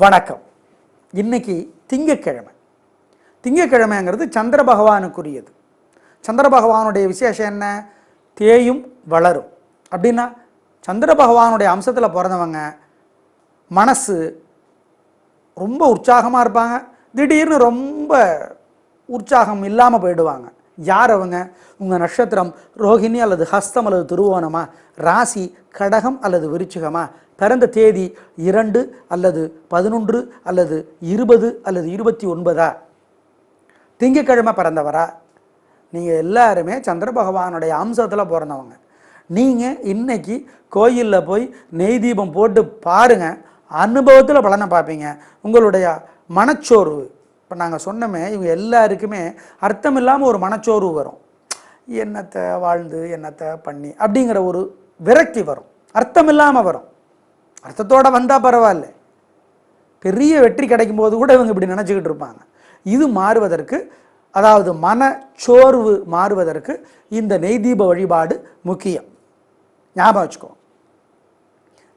வணக்கம். இன்னைக்கு திங்கக்கிழமை திங்கக்கிழமைங்கிறது சந்திர பகவானுக்குரியது. சந்திர பகவானுடைய விசேஷம் என்ன? தேயும் வளரும். அப்படின்னா சந்திர பகவானுடைய அம்சத்தில் பிறந்தவங்க மனசு ரொம்ப உற்சாகமாக இருப்பாங்க. திடீர்னு ரொம்ப உற்சாகம் இல்லாமல் போயிடுவாங்க. யார் அவங்க? உங்கள் நட்சத்திரம் ரோகிணி அல்லது ஹஸ்தம் அல்லது துருவோணமா ராசி கடகம் அல்லது விருச்சிகமா? பிறந்த தேதி இரண்டு அல்லது பதினொன்று அல்லது இருபது அல்லது இருபத்தி ஒன்பதா? திங்கக்கிழமை பிறந்தவரா? நீங்கள் எல்லாருமே சந்திர பகவானுடைய அம்சத்தில் பிறந்தவங்க. நீங்கள் இன்னைக்கு கோயிலில் போய் நெய் தீபம் போட்டு பாருங்கள் அனுபவத்தில் பலனை பார்ப்பீங்க. உங்களுடைய மனச்சோர்வு. இப்போ நாங்கள் சொன்னோமே இவங்க எல்லாருக்குமே அர்த்தம் இல்லாமல் ஒரு மனச்சோர்வு வரும். என்னத்தை வாழ்ந்து என்னத்தை பண்ணி அப்படிங்கிற ஒரு விரக்தி வரும். அர்த்தம் இல்லாமல் வரும். அர்த்தத்தோடு வந்தால் பரவாயில்ல. பெரிய வெற்றி கிடைக்கும் போது கூட இவங்க இப்படி நினச்சிக்கிட்டு இருப்பாங்க. இது மாறுவதற்கு அதாவது மனச்சோர்வு மாறுவதற்கு இந்த நெய் தீப வழிபாடு முக்கியம். ஞாபகம் வச்சுக்கோ.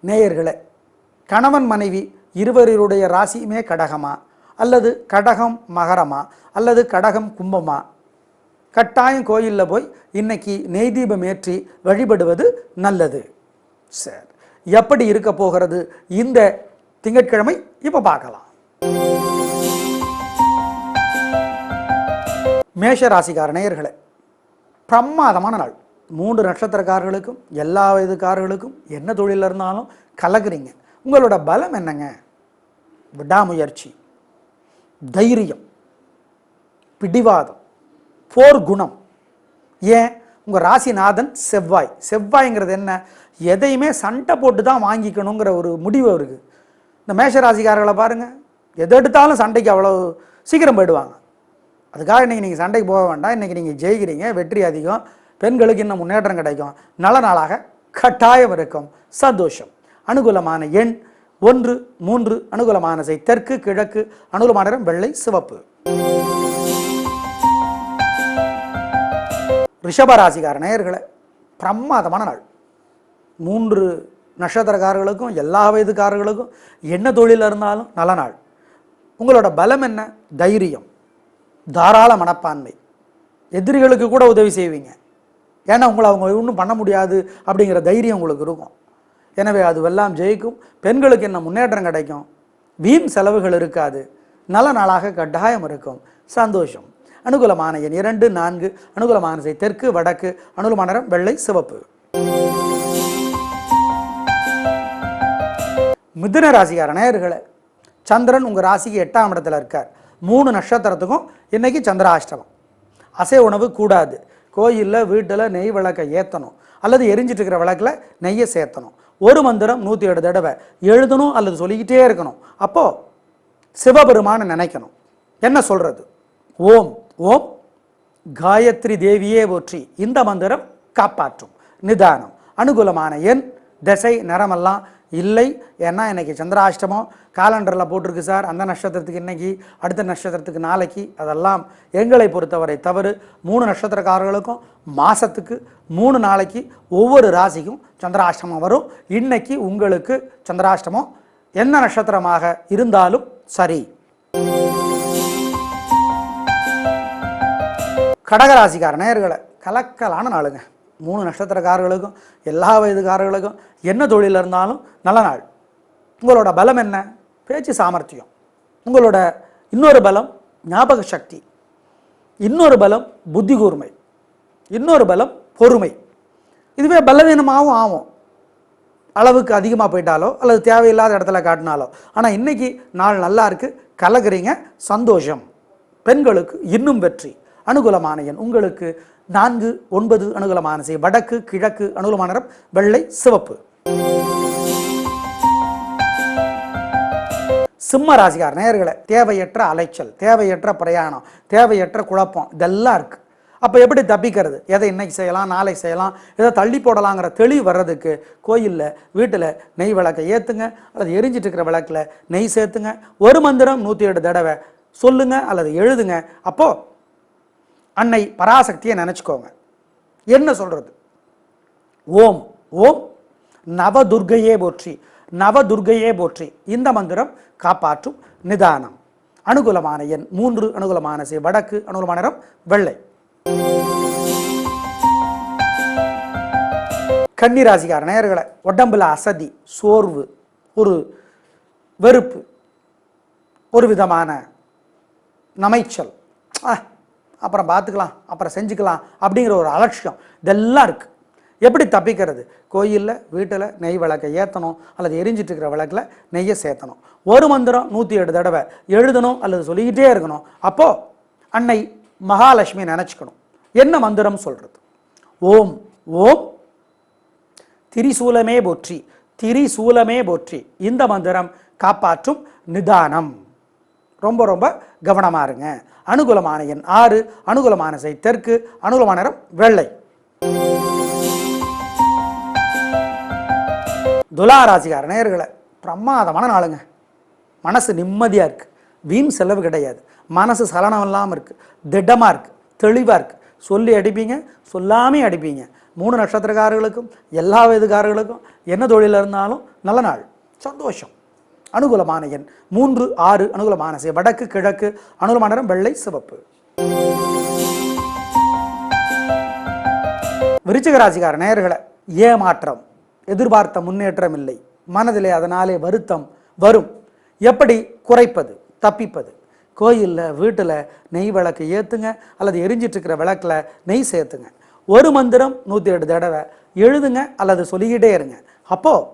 நேயர்களே கணவன் மனைவி இருவருடைய ராசியுமே கடகமா? அல்லது கடகம் மகரமா அல்லது கடகம் கும்பமா. கட்டாயம் கோயிலில் போய் இன்னைக்கு நெய் தீபம் ஏற்றி வழிபடுவது நல்லது. சரி. எப்படி இருக்க போகிறது? இந்த திங்கட்கிழமை இப்போ பார்க்கலாம். மேஷ ராசிக்கார நேயர்களே பிரமாதமான நாள். மூன்று நட்சத்திரக்காரர்களுக்கும் எல்லா வயதுக்காரர்களுக்கும் என்ன தொழிலில் இருந்தாலும் கலக்குறீங்க. உங்களோட பலம் என்னங்க? விடாமுயற்சி. தைரியம் பிடிவாதம் போர் குணம் ஏன்? உங்கள் ராசிநாதன் செவ்வாய். செவ்வாய்ங்கிறது என்ன? எதையுமே சண்டை போட்டு தான் வாங்கிக்கணுங்கிற ஒரு முடிவு இருக்குது இந்த மேஷ ராசிக்காரர்களை பாருங்கள் எது எடுத்தாலும் சண்டைக்கு அவ்வளோ சீக்கிரம் போயிடுவாங்க. அதுக்காக இன்றைக்கி நீங்கள் சண்டைக்கு போக வேண்டாம். இன்றைக்கி நீங்கள் ஜெயிக்கிறீங்க. வெற்றி அதிகம். பெண்களுக்கு இன்னும் முன்னேற்றம் கிடைக்கும். நல்ல நாளாக கட்டாயம் இருக்கும். சந்தோஷம். அனுகூலமான எண் ஒன்று மூன்று அனுகூலமான செய் தெற்கு கிழக்கு அனுகூலமான நிறம் வெள்ளை சிவப்பு. ரிஷபராசிக்கார நேயர்களை பிரமாதமான நாள். மூன்று நட்சத்திரக்காரர்களுக்கும் எல்லா வயதுக்காரர்களுக்கும் என்ன தொழில் இருந்தாலும் நல்ல நாள். உங்களோட பலம் என்ன? தைரியம். தாராள மனப்பான்மை. எதிரிகளுக்கு கூட உதவி செய்வீங்க. ஏன்னா உங்களை அவங்க ஒன்றும் பண்ண முடியாது அப்படிங்கிற தைரியம் உங்களுக்கு இருக்கும். எனவே அதுவெல்லாம் ஜெயிக்கும். பெண்களுக்கு என்ன முன்னேற்றம் கிடைக்கும். வீண் செலவுகள் இருக்காது. நல்ல நாளாக கட்டாயம் இருக்கும். சந்தோஷம். அனுகூலமான எண் இரண்டு நான்கு. அனுகூலமான தெற்கு வடக்கு. அனுகூலமான நிறம் வெள்ளை சிவப்பு. மிதுன ராசிக்கார நேயர்களே சந்திரன் உங்கள் ராசிக்கு எட்டாம் இடத்துல இருக்கார். மூணு நட்சத்திரத்துக்கும் இன்றைக்கி சந்திராஷ்டமம். அசை உணவு கூடாது. கோயிலில் வீட்டில் நெய் விளக்கை ஏற்றணும் அல்லது எரிஞ்சிட்டு இருக்கிற விளக்கில் நெய்யை சேர்த்தணும். ஒரு மந்திரம் நூற்றி ஏழு தடவை. எழுதணும் அல்லது சொல்லிக்கிட்டே இருக்கணும். அப்போது சிவபெருமானை நினைக்கணும். என்ன சொல்கிறது ஓம் ஓம் காயத்ரி தேவியே போற்றி. இந்த மந்திரம் காப்பாற்றும். நிதானம். அனுகூலமான எண் திசை நிறமெல்லாம் இல்லை. ஏன்னா இன்றைக்கி சந்திராஷ்டமம் காலண்டரில் போட்டிருக்கு சார். அந்த நட்சத்திரத்துக்கு இன்றைக்கி அடுத்த நட்சத்திரத்துக்கு நாளைக்கு. அதெல்லாம் எங்களை பொறுத்தவரை தவறு. மூணு நட்சத்திரக்காரர்களுக்கும் மாதத்துக்கு மூணு நாளைக்கு ஒவ்வொரு ராசிக்கும் சந்திராஷ்டமம் வரும். இன்றைக்கி உங்களுக்கு சந்திராஷ்டமம் என்ன நட்சத்திரமாக இருந்தாலும் சரி. கடகராசிக்கார நேர்களை கலக்கலான நாளுங்க. மூணு நட்சத்திரக்காரர்களுக்கும் எல்லா வயதுக்காரர்களுக்கும் என்ன தொழில் இருந்தாலும் நல்ல நாள். உங்களோட பலம் என்ன? பேச்சு சாமர்த்தியம். உங்களோட இன்னொரு பலம் ஞாபக சக்தி இன்னொரு பலம் புத்தி கூர்மை இன்னொரு பலம் பொறுமை. இதுவே பலவீனமாகவும் ஆகும். அளவுக்கு அதிகமாக போயிட்டாலோ அல்லது தேவையில்லாத இடத்துல காட்டினாலோ. ஆனால் இன்னைக்கு நாள் நல்லா இருக்குது கலக்குறீங்க. சந்தோஷம். பெண்களுக்கு இன்னும் வெற்றி. அனுகூலமான எண். உங்களுக்கு நான்கு ஒன்பது அனுகூலமான செய். வடக்கு கிழக்கு அனுகூலமான நிறம் வெள்ளை சிவப்பு. சிம்ம ராசிகார் நேயர்களை தேவையற்ற அலைச்சல் தேவையற்ற பிரயாணம் தேவையற்ற குழப்பம் இதெல்லாம் இருக்கு. அப்போ எப்படி தப்பிக்கிறது? எதை இன்னைக்கு செய்யலாம் நாளைக்கு செய்யலாம் எதை தள்ளி போடலாங்கிற தெளிவு வர்றதுக்கு கோயிலில் வீட்டில் நெய் விளக்கை ஏற்றுங்க அல்லது எரிஞ்சிட்டு இருக்கிற விளக்கில் நெய் சேர்த்துங்க. ஒரு மந்திரம் நூற்றி எட்டு தடவை சொல்லுங்கள் அல்லது எழுதுங்க. அப்போது அன்னை பராசக்தியை நினச்சிக்கோங்க. என்ன சொல்கிறது ஓம் ஓம் நவதுர்க்கையே போற்றி நவதுர்கையே போற்றி. இந்த மந்திரம் காப்பாற்றும் நிதானம். அனுகூலமான எண் மூன்று அனுகூலமான சே வடக்கு அனுகூலமான நிறம் வெள்ளை. கன்னிராசிக்கார நேயர்களை உடம்புல அசதி சோர்வு ஒரு வெறுப்பு ஒரு விதமான நமைச்சல். அப்புறம் பார்த்துக்கலாம் அப்புறம் செஞ்சுக்கலாம் அப்படிங்கிற ஒரு அலட்சியம். இதெல்லாம் இருக்குது எப்படி தப்பிக்கிறது? கோயிலில் வீட்டில் நெய் விளக்கை ஏற்றணும் அல்லது எரிஞ்சிட்டு இருக்கிற விளக்கில் நெய்யை சேர்த்தணும். ஒரு மந்திரம் நூற்றி எட்டு தடவை எழுதணும் அல்லது சொல்லிக்கிட்டே இருக்கணும். அப்போது அன்னை மகாலட்சுமி நினச்சிக்கணும். என்ன மந்திரம் சொல்கிறது ஓம் ஓம் திரிசூலமே போற்றி திரிசூலமே போற்றி. இந்த மந்திரம் காப்பாற்றும் நிதானம். ரொம்ப ரொம்ப கவனமாக இருங்க. அனுகூலமான எண் ஆறு அனுகூலமான செய் தெற்கு அனுகூலமான நிறம் வெள்ளை. துலா ராசிக்கார நேயர்களை பிரமாதமான நாளுங்க. மனசு நிம்மதியாக இருக்குது வீண் செலவு கிடையாது. மனசு சலனம் இல்லாமல் இருக்குது திடமாக இருக்குது தெளிவாக இருக்குது சொல்லி அடிப்பீங்க சொல்லாமே அடிப்பீங்க. மூணு நட்சத்திரக்காரர்களுக்கும் எல்லா வயதுக்காரர்களுக்கும் என்ன தொழிலில் இருந்தாலும் நல்ல நாள். சந்தோஷம். அனுகூலமான எண். மூன்று ஆறு அனுகூலமான செய் வடக்கு கிழக்கு அனுகூலமான நிறம் வெள்ளை சிவப்பு. விருச்சிகராசிக்கார நேயர்களை ஏமாற்றம் எதிர்பார்த்த முன்னேற்றம் இல்லை. மனதிலே அதனாலே வருத்தம் வரும். எப்படி? குறைப்பது தப்பிப்பது. கோயிலில் வீட்டில் நெய் விளக்கு ஏற்றுங்க அல்லது எரிஞ்சிட்டு இருக்கிற விளக்கில் நெய் சேர்த்துங்க. ஒரு மந்திரம் நூற்றி எட்டு தடவை எழுதுங்க அல்லது சொல்லிக்கிட்டே இருங்க. அப்போது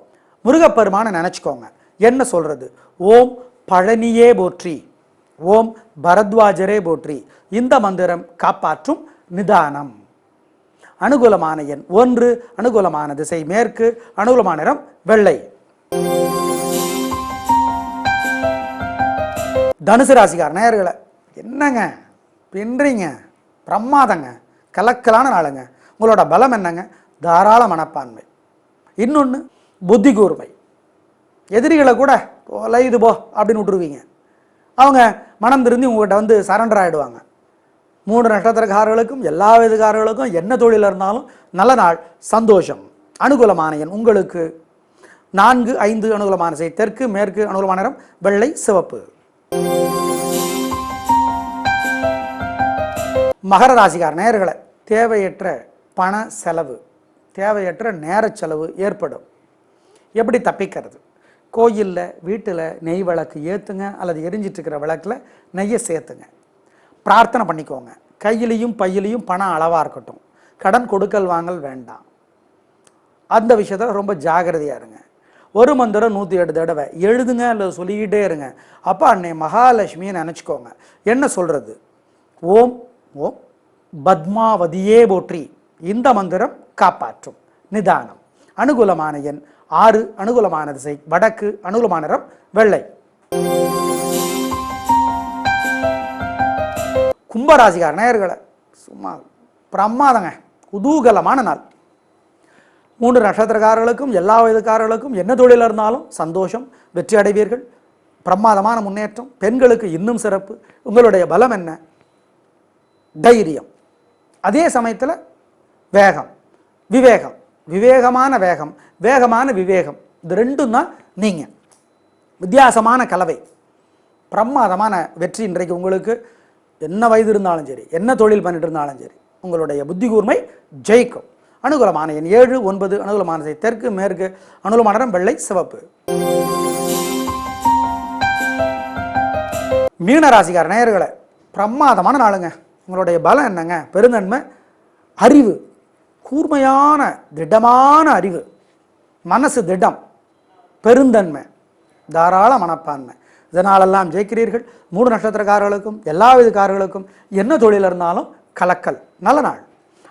முருகப்பெருமானை நினச்சிக்கோங்க. என்ன சொல்கிறது ஓம் பழனியே போற்றி. ஓம் பரத்வாஜரே போற்றி. இந்த மந்திரம் காப்பாற்றும் நிதானம். அனுகூலமான எண் ஒன்று அனுகூலமான திசை மேற்கு அனுகூலமான நிறம் வெள்ளை. தனுசு ராசிக்கார நேயர்களை என்னங்க? பின்றீங்க? பிரமாதங்க. கலக்கலான நாளுங்க. உங்களோட பலம் என்னங்க? தாராள மனப்பான்மை. இன்னொன்று புத்தி கூர்மை எதிரிகளை கூட தொலைது போ அப்படின்னு விட்டுருவீங்க. அவங்க மனம் திருந்தி உங்கள்கிட்ட வந்து சரண்டர் ஆகிடுவாங்க மூன்று நட்சத்திரக்காரர்களுக்கும் எல்லா விதக்காரர்களுக்கும் என்ன தொழில் இருந்தாலும் நல்ல நாள் சந்தோஷம். அனுகூலமான எண் உங்களுக்கு. நான்கு ஐந்து அனுகூலமான செய். தெற்கு மேற்கு அனுகூலமான நிறம் வெள்ளை சிவப்பு. மகர ராசிக்கார நேர்களை தேவையற்ற பண செலவு. தேவையற்ற நேர செலவு ஏற்படும். எப்படி தப்பிக்கிறது? கோயிலில் வீட்டில் நெய் விளக்கு ஏற்றுங்க அல்லது எரிஞ்சிட்ருக்கிற விளக்கில் நெய்யை சேர்த்துங்க. பிரார்த்தனை பண்ணிக்கோங்க. கையிலையும் பையிலையும் பணம் அளவாக இருக்கட்டும். கடன் கொடுக்கல் வாங்கல் வேண்டாம். அந்த விஷயத்தில் ரொம்ப ஜாகிரதையாக இருங்க. ஒரு மந்திரம் நூற்றி எட்டு தடவை எழுதுங்க அல்லது சொல்லிக்கிட்டே இருங்க. அப்போ அன்னை மகாலட்சுமியை நினச்சிக்கோங்க. என்ன சொல்கிறது ஓம் ஓம் பத்மாவதியே போற்றி. இந்த மந்திரம் காப்பாற்றும். நிதானம். அனுகூலமான எண் ஆறு அனுகூலமான திசை வடக்கு அனுகூலமான நிறம் வெள்ளை. கும்பராசிகார நேயர்களை சும்மா பிரமாதங்க குதூகலமான நாள். மூன்று நட்சத்திரக்காரர்களுக்கும் எல்லா வயதுக்காரர்களுக்கும் என்ன தொழில் இருந்தாலும் சந்தோஷம் வெற்றி அடைவீர்கள். பிரமாதமான முன்னேற்றம் பெண்களுக்கு இன்னும் சிறப்பு. உங்களுடைய பலம் என்ன? தைரியம். அதே சமயத்தில் வேகம் விவேகம். விவேகமான வேகம் வேகமான விவேகம். இது ரெண்டும் தான் நீங்கள் வித்தியாசமான கலவை. பிரமாதமான வெற்றி இன்றைக்கு உங்களுக்கு. என்ன வயது இருந்தாலும் சரி என்ன தொழில் பண்ணிட்டு இருந்தாலும் சரி உங்களுடைய புத்தி கூர்மை ஜெயிக்கும். அனுகூலமான எண் ஏழு ஒன்பது அனுகூலமான தெற்கு மேற்கு அனுகூலமான வெள்ளை சிவப்பு. மீனராசிக்கார நேயர்களை பிரமாதமான நாளுங்க. உங்களுடைய பலம் என்னங்க? பெருந்தன்மை அறிவு. கூர்மையான திடமான அறிவு. மனசு திடம் பெருந்தன்மை தாராள மனப்பான்மை. இதனாலெல்லாம் ஜெயிக்கிறீர்கள். மூணு நட்சத்திரக்காரர்களுக்கும் எல்லா விதக்காரர்களுக்கும் என்ன தொழில் இருந்தாலும் கலக்கல் நல்ல நாள்.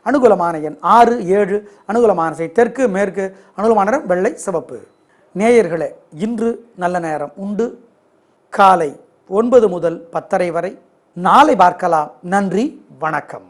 அனுகூலமான எண் ஆறு ஏழு அனுகூலமான செய் தெற்கு மேற்கு அனுகூலமான நிறம் வெள்ளை சிவப்பு. நேயர்களே இன்று நல்ல நேரம் உண்டு. காலை ஒன்பது முதல் பத்தரை வரை. நாளை பார்க்கலாம். நன்றி வணக்கம்.